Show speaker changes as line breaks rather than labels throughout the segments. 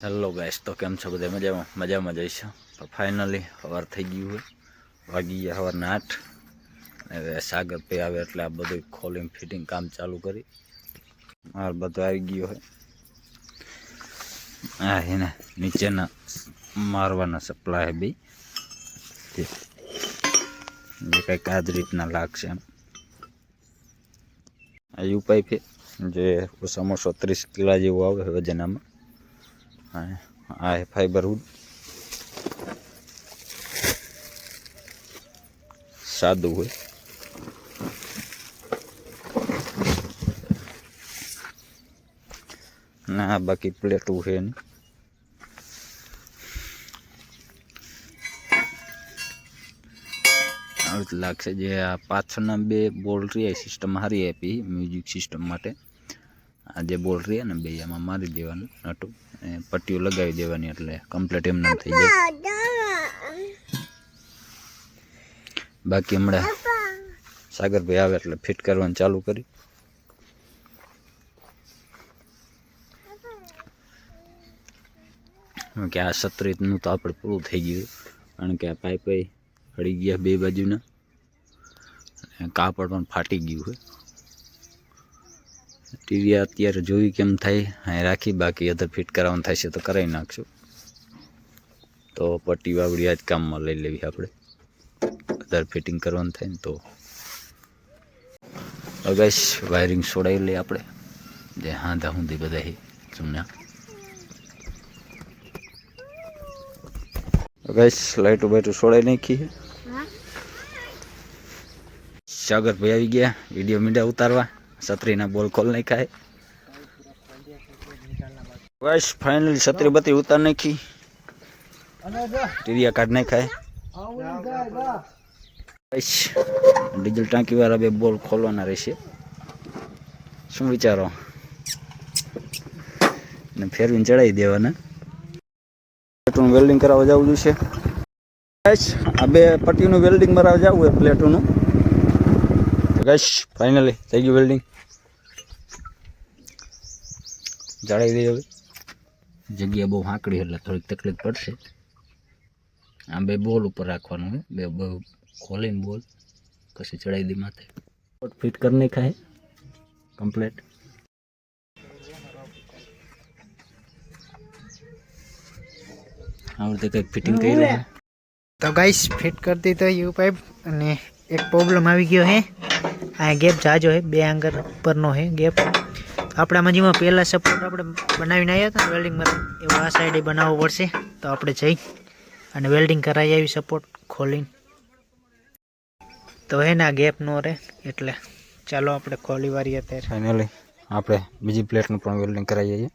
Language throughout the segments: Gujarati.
હેલો ગાઈસ, તો કેમ છો બધા? મજામાં? મજામાં જઈશું તો ફાઇનલી સવાર થઈ ગયું હોય. વાગી ગયા સવારના આઠ. હવે સાગર પે આવે એટલે આ બધું ખોલીને ફિટિંગ કામ ચાલુ કરી. માર બધું આવી ગયું હોય. હા એને નીચેના મારવાના સપ્લાય બી. જે કંઈક આ જ રીતના લાગશે એમ. આ યુપાઈ જે ઓછો ત્રીસ કિલા જેવું આવે વજન આ છે ફાઈબર વુડ સાદું હોય ના બાકી પ્લેટું છે નહીં આવી જ લાગશે જે આ પાછળના બે બોલ રહી સિસ્ટમ હારી આપી મ્યુઝિક સિસ્ટમ માટે આ જે બોલ રહી ને બે, એમાં મારી દેવાનું, નટું પટ્ટીઓ લગાવી દેવાની એટલે કમ્પ્લીટ એમ ના થઈ જાય. બાકી હમણાં સાગરભાઈ આવે એટલે ફિટ કરવાનું ચાલુ કરી. કે આ સત્રીનું તો આપણે પૂરું થઈ ગયું. કારણ કે આ પાઇપ હળી ગયા બે બાજુના. કાપડ પણ ફાટી ગયું હોય ટીવી અત્યારે જોયું કેમ થાય અહીં રાખી બાકી અધર ફિટ કરાવવાનું થશે તો કરાવી નાખશું તો પટ્ટી વાવડી જ કામમાં લઈ લેવી આપણે. અધર ફિટિંગ કરવાનું થાય ને તો. અગાશ વાયરિંગ છોડાવી લઈએ આપણે. જે હાંધા હુંધી બધા જૂના. અગાશ લાઈટો બાઈટો છોડાવી નાખી સાગર સાગરભાઈ આવી ગયા વીડિયો મીડિયા ઉતારવા. છત્રીના બોલ ખોલ નાખ્યા બસ ફાઇનલી છત્રી બત્રી ઉતાર નાખી. ટીરિયા કાઢ નાખાય બસ, ડીઝલ ટાંકી વાળા બે બોલ ખોલવાના રહેશે. શું વિચારો? ને ફેરવીને ચડાવી દેવાના. પ્લેટોનું વેલ્ડિંગ કરાવવા જવું જોઈશે બસ, આ બે પટ્ટીનું વેલ્ડિંગ કરાવવા જવું હોય, પ્લેટોનું. બસ ફાઇનલી થઈ ગયું વેલ્ડિંગ જાળવી દઈએ હવે જગ્યા બહુ હાંકડી એટલે થોડીક તકલીફ પડશે. આ બે બોલ ઉપર રાખવાનું હોય બે બહુ ખોલીને બોલ. કશું ચડાવી દી માથે. ફિટ કરી નાખાય. કમ્પ્લેટ આ રીતે કંઈક ફિટિંગ કરી રહ્યા
તો ગાઈસ ફિટ કરી દીધો યુ પાઇપ અને એક પ્રોબ્લેમ આવી ગયો હે. આ ગેપ જાજો હે બે આંગર ઉપરનો હે ગેપ આપણે આમાં જેમાં પહેલાં સપોર્ટ આપણે બનાવીને આવ્યા હતા વેલ્ડિંગમાં એવો આ સાઈડે બનાવવો પડશે. તો આપણે જઈ અને વેલ્ડિંગ કરાવી આવી સપોર્ટ ખોલીને. તો હે ને આ ગેપ નો રહે એટલે ચાલો આપણે ખોલી વારીએ અત્યારે.
ફાઇનલી આપણે બીજી પ્લેટનું પણ વેલ્ડિંગ કરાવીએ છીએ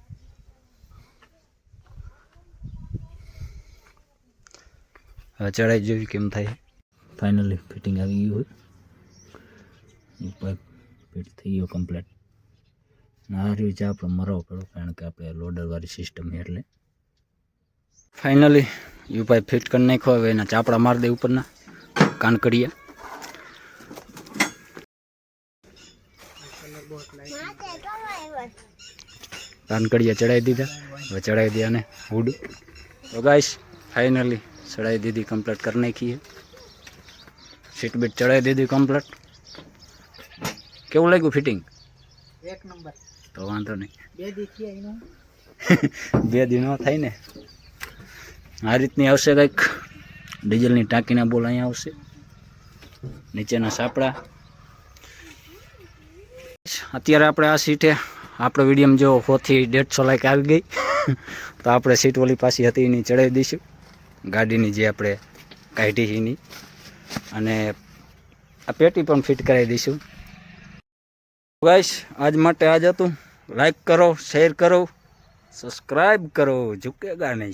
હવે ચડાઈ જોઈ કેમ થાય. ફાઇનલી ફિટિંગ આવી ગયું હોય. પાઇપ ફિટ થઈ ગયો કમ્પ્લેટ આ છે આપણે મરવો પડો કારણ કે આપણે લોડરવાળી સિસ્ટમ એટલે. ફાઇનલી યુ પાઇપ ફિટ કરી નાખ્યો, હવે એના ચાપડા મારી દે ઉપરના કાનકડિયા કાનકડિયા ચડાવી દીધા, હવે ચડાવી દે અને હુડ તો ગાઈશ ફાઇનલી ચડાવી દીધી કમ્પ્લીટ કરી નાખીએ. સીટ બીટ ચડાવી દીધી કમ્પ્લીટ કેવું લાગ્યું ફિટિંગ
એક નંબર.
તો વાંધો નહીં.
બે
દિન થાય ને આ રીતની આવશે કંઈક. ડીઝલની ટાંકીના બોલ અહીંયા આવશે. નીચેના સાપડા. અત્યારે આપણે આ સીટે આપણો વિડીયમ જો હોથી દેડસો લાઈક આવી ગઈ. તો આપણે સીટ ઓલી પાછી હતી એની ચડાવી દઈશું. ગાડીની જે આપણે કાઢી એની. અને આ પેટી પણ ફિટ કરાવી દઈશું. ગાઈશ આજ માટે આજ હતું. લાઈક કરો શેર કરો સબસ્ક્રાઈબ કરો ઝુકેગા નહીં.